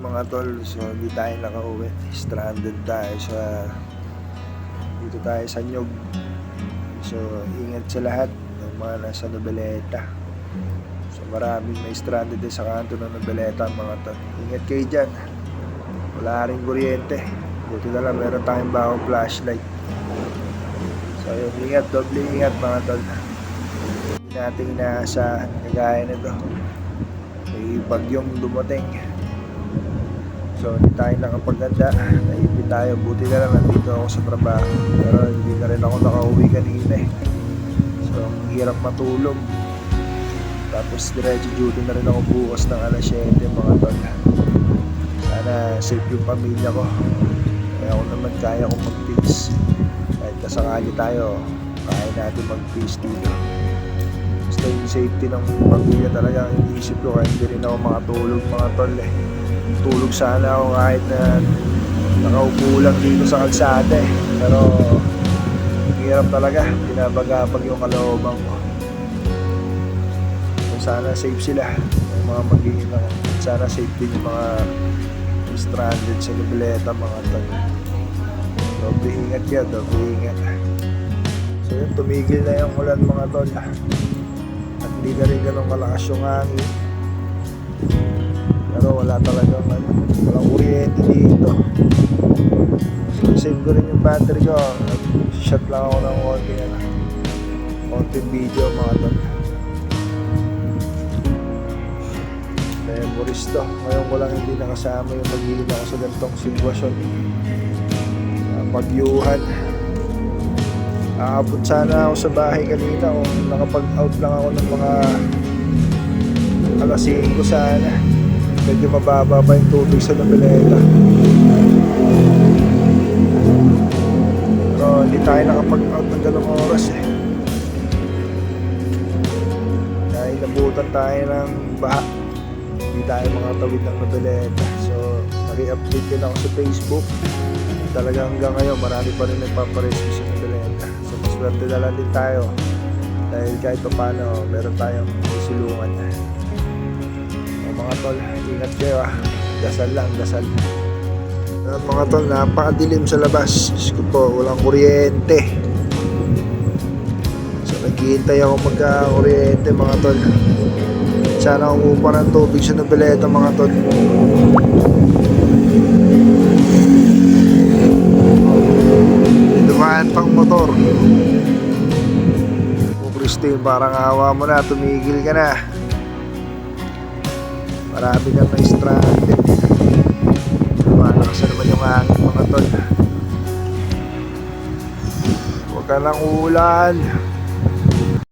mga tol, so hindi tayo nakauwi. Stranded tayo sa dito tayo sa Nyog. So ingat sa lahat ng mga nasa Nobeleta. So maraming may stranded din sa kanto ng Nobeleta mga tol. Ingat kayo dyan. Wala rin kuryente. Buti na lang meron tayong bagong flashlight. So yun, ingat, doble ingat mga tol. Hindi natin inaasahan kagaya nito. May bagyong dumating. So, hindi tayo nakapaganda. Naipit tayo. Buti na lang nandito ako sa trabaho. Pero hindi na rin ako nakauwi kanina eh. So, hirap matulog. Tapos, diretso duty na rin ako bukas ng alas 7 mga tol. Sana safe yung pamilya ko. Kaya ako naman kaya kong mag-peace. Kahit kasakali tayo, kaya natin mag-peace dito. Basta yung safety ng pamilya talaga ang iniisip ko. Kaya hindi rin ako makatulog mga tol eh tulog sana ako kahit na nakaupo lang dito sa kalsada eh. Pero hirap talaga, binabagabag yung kalooban ko. So, sana safe sila, yung mga magiging sana safe din yung mga stranded sa Nobleta mga tol. Doble ingat yan, doble ingat. So yun, tumigil na yung ulan mga tol. At hindi na rin ganun malakas yung hangin. Pero wala talaga ano, walang kuryente dito. Save ko rin yung battery ko. Nag-shot lang ako ng konti ano, konting video mga tol. Memories to. Ngayon ko lang hindi nakasama yung magiging ako sa ganitong sitwasyon. Uh, pagyuhan. Aabot sana ako sa bahay kanina kung nakapag-out lang ako ng mga alas 5 sana medyo mababa pa yung tubig sa Nobeleta. Pero hindi tayo nakapag-out ng ganong oras eh. Dahil nabutan tayo ng baha. Hindi tayo makatawid ng Nobeleta. So, nag-update din ako sa Facebook. Talaga hanggang ngayon, marami pa rin nagpaparescue sa Nobeleta. So, maswerte na lang din tayo. Dahil kahit pa paano, meron tayong isulungan mga tol, ingat kayo ah. Dasal lang, dasal. Uh, mga tol, napakadilim sa labas. Diyos po, walang kuryente. So, naghihintay ako magka-kuryente mga tol. Sana umupa ng tubig sa Nobeleta mga tol. Dumaan pang motor. Oh, Christine, parang awa mo na, tumigil ka na. Marami kang na-stranded. Lumalakas na naman yung hangin mga tol. Huwag ka lang ulan.